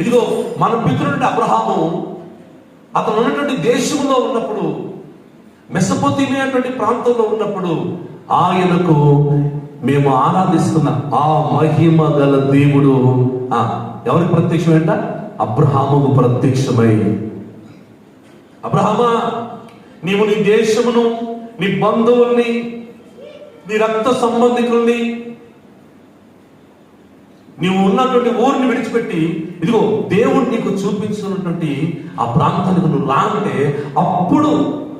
ఇదిగో మన పితృడి అబ్రహాము అతను ఉన్నటువంటి దేశంలో ఉన్నప్పుడు మెసపోతిమియటువంటి ప్రాంతంలో ఉన్నప్పుడు ఆయనకు మేము ఆరాధిస్తున్న ఆ మహిమ గల దేవుడు ఆ ఎవరికి ప్రత్యక్షమేంట అబ్రహాముకు ప్రత్యక్షమై. అబ్రహమా నీవు నీ దేశమును నీ బంధువుల్ని నీ రక్త సంబంధికుల్ని నీవు ఉన్నటువంటి ఊరిని విడిచిపెట్టి ఇదిగో దేవుడు నీకు చూపించినటువంటి ఆ ప్రాంతానికి నువ్వు రా అంటే అప్పుడు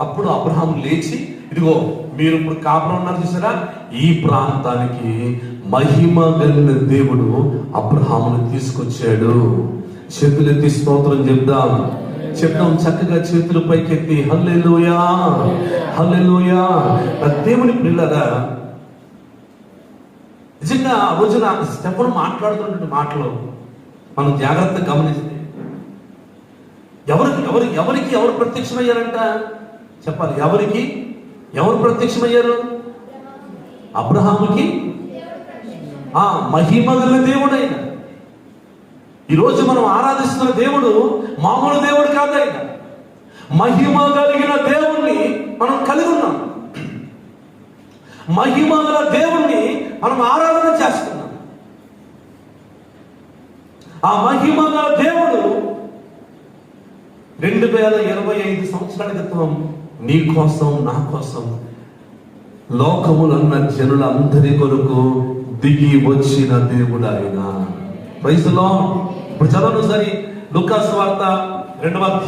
అప్పుడు అబ్రహాం లేచి ఇదిగో మీరు ఇప్పుడు కాపురం ఉన్నారు చూసారా? ఈ ప్రాంతానికి మహిమ కలిగిన దేవుడు అబ్రహామును తీసుకొచ్చాడు. చేతులెత్తి స్తోత్రం చెప్దాం. చెప్దాం చక్కగా చేతులు పైకెత్తి హల్లెలూయా హల్లెలూయా. దేవుని పిల్లరా నిజంగా ఆ రోజున స్టెఫన్ మాట్లాడుతున్నటువంటి మాటలు మనం జాగ్రత్తగా గమనిస్తే ఎవరికి ఎవరు ఎవరికి ఎవరు ప్రత్యక్షమయ్యారంట? చెప్పాలి. ఎవరికి? ఎవరు ప్రత్యక్షమయ్యారు? అబ్రహాముకి? ఆ మహిమగల దేవుడు ఆయన ఈరోజు మనం ఆరాధిస్తున్న దేవుడు మామూలు దేవుడు కాదు ఆయన మహిమ కలిగిన దేవుణ్ణి మనం కలిగి ఉన్నాం. మహిమ గల మనం ఆరాధన చేస్తున్నాం. ఆ మహిమ గల దేవుడు రెండు వేల ఇరవై ఐదు సంవత్సరాల క్రితం నీ కోసం నా కోసం లోకములన్న జనులందరి కొరకు దిగి వచ్చిన దేవుడు ఆయన ప్రైజ్లో ఇప్పుడు చదవను సరి లుకాస్ వార్త రెండవ అధ్యాయం.